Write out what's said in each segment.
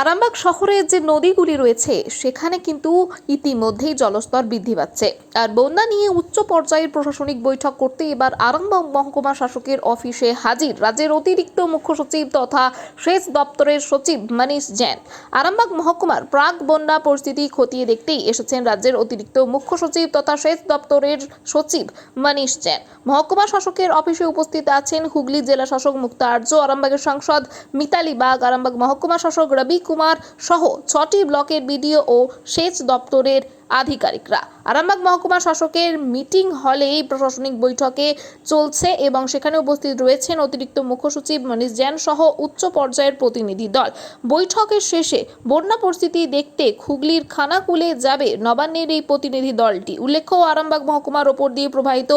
আরামবাগ শহরে যে নদীগুলি রয়েছে, সেখানে কিন্তু ইতিমধ্যেই জলস্তর বৃদ্ধি পাচ্ছে। আর বন্যা নিয়ে উচ্চ পর্যায়ের প্রশাসনিক বৈঠক করতে এবার আরামবাগ মহকুমা শাসকের অফিসে হাজির রাজ্যের অতিরিক্ত মুখ্য সচিব তথা সেচ দপ্তরের সচিব মানিশ জৈন। আরামবাগ মহকুমার প্রাক বন্যা পরিস্থিতি খতিয়ে দেখতেই এসেছেন রাজ্যের অতিরিক্ত মুখ্য সচিব তথা সেচ দপ্তরের সচিব মানিশ জৈন। মহকুমা শাসকের অফিসে উপস্থিত আছেন হুগলি জেলা শাসক মুক্তা আর্য আরামবাগের সাংসদ মিতালি বাগ, আরামবাগ মহকুমা শাসক রবি কুমার সহ ছটি ব্লকের বিডিও ও সেচ দপ্তরের আধিকারিকরা। আরামবাগ মহকুমা শাসকের মিটিং হলে এই প্রশাসনিক বৈঠকে চলছে এবং সেখানে উপস্থিত রয়েছেন অতিরিক্ত মুখ্য সচিব মনীষ জৈন সহ উচ্চ পর্যায়ের প্রতিনিধি দল। বৈঠকের শেষে বন্যা পরিস্থিতি দেখতে হুগলির খানাকুলে যাবে নবান্নের এই প্রতিনিধি দলটি। উল্লেখ্য, আরামবাগ মহকুমার ওপর দিয়ে প্রবাহিত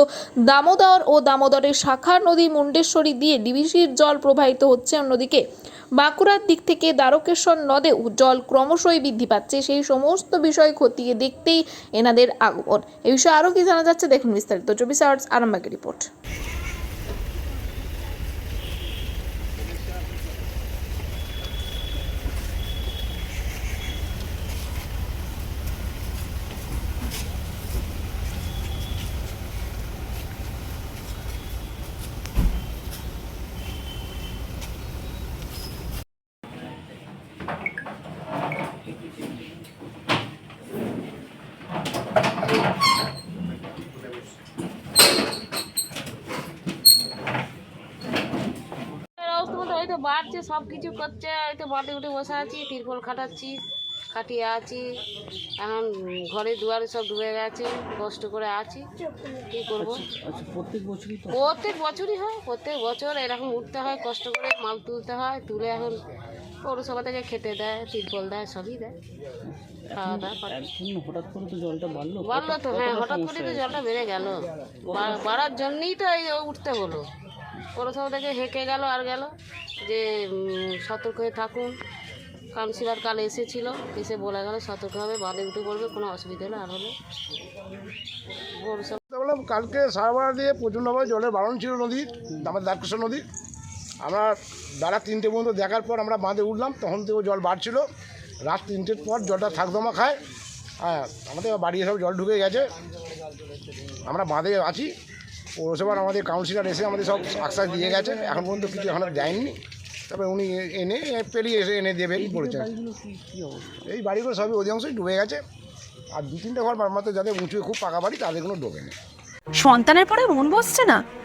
দামোদর ও দামোদরের শাখা নদী মুন্ডেশ্বরী দিয়ে ডিবিসির জল প্রবাহিত হচ্ছে। অন্যদিকে বাঁকুড়ার দিক থেকে দ্বারকেশ্বর নদেও জল ক্রমশই বৃদ্ধি পাচ্ছে। সেই সমস্ত বিষয় খতিয়ে দেখতেই এনাদের আগমন। এই বিষয়ে আরও কি জানা যাচ্ছে? দেখুন বিস্তারিত। চব্বিশ আওয়ার্স আরামবাগের রিপোর্ট। বাড়ছে সব কিছু করছে হয়তো বাড়ি উঠে বসে আছি, তিরপল খাটাচ্ছি, খাটিয়ে আছি, এখন ঘরে দুয়ারে সব ডুবে গেছে, কষ্ট করে আছি, কি করব? প্রত্যেক বছরই হয়, প্রত্যেক বছর এরকম উঠতে হয়, কষ্ট করে মাল তুলতে হয়, তুলে এখন পৌরসভা থেকে খেতে দেয় তিরপল দেয় সবই দেয়। খাওয়া দাওয়া করে। হঠাৎ করে তো জলটা বাড়লো। বাড়লো তো হ্যাঁ হঠাৎ করে তো জলটা বেড়ে গেল। বাড়ার জন্যই তো এই উঠতে হলো। পৌরসভা থেকে হেঁকে গেল আর গেল যে সতর্ক হয়ে থাকুন। কাউন্সিলর কাল এসেছিল এসে বলে গেল সতর্কভাবে বাদে উঠে পড়বে কোনো অসুবিধা হলে আর হলে পৌরসভা বললাম কালকে সারাবার দিয়ে প্রচণ্ডভাবে জলের বারণ ছিল নদীর আমার দ্বারকেশ্বর নদী আমরা বেলা তিনটে পর্যন্ত দেখার পর আমরা বাঁধে উঠলাম তখন থেকে জল বাড়ছিল। রাত তিনটের পর জলটা থাকদমা খায়। হ্যাঁ আমাদের বাড়ি সব জল ঢুকে গেছে। আমরা বাঁধে আছি। পৌরসভার আমাদের কাউন্সিলর এসে আমাদের সব আশ্বাস দিয়ে গেছে। এখন পর্যন্ত কিছু এখনও দেয়নি। তবে উনি এ- এনে পেরিয়ে এসে এনে দেবেন বলেছেন। এই বাড়িগুলো সবই অধিকাংশই ডুবে গেছে। আর দু তিনটে ঘর মাত্র যাদের উঁচু খুব পাকা বাড়ি তাদেরগুলো ডোবেনি সন্তানের পরে মন বসছে না?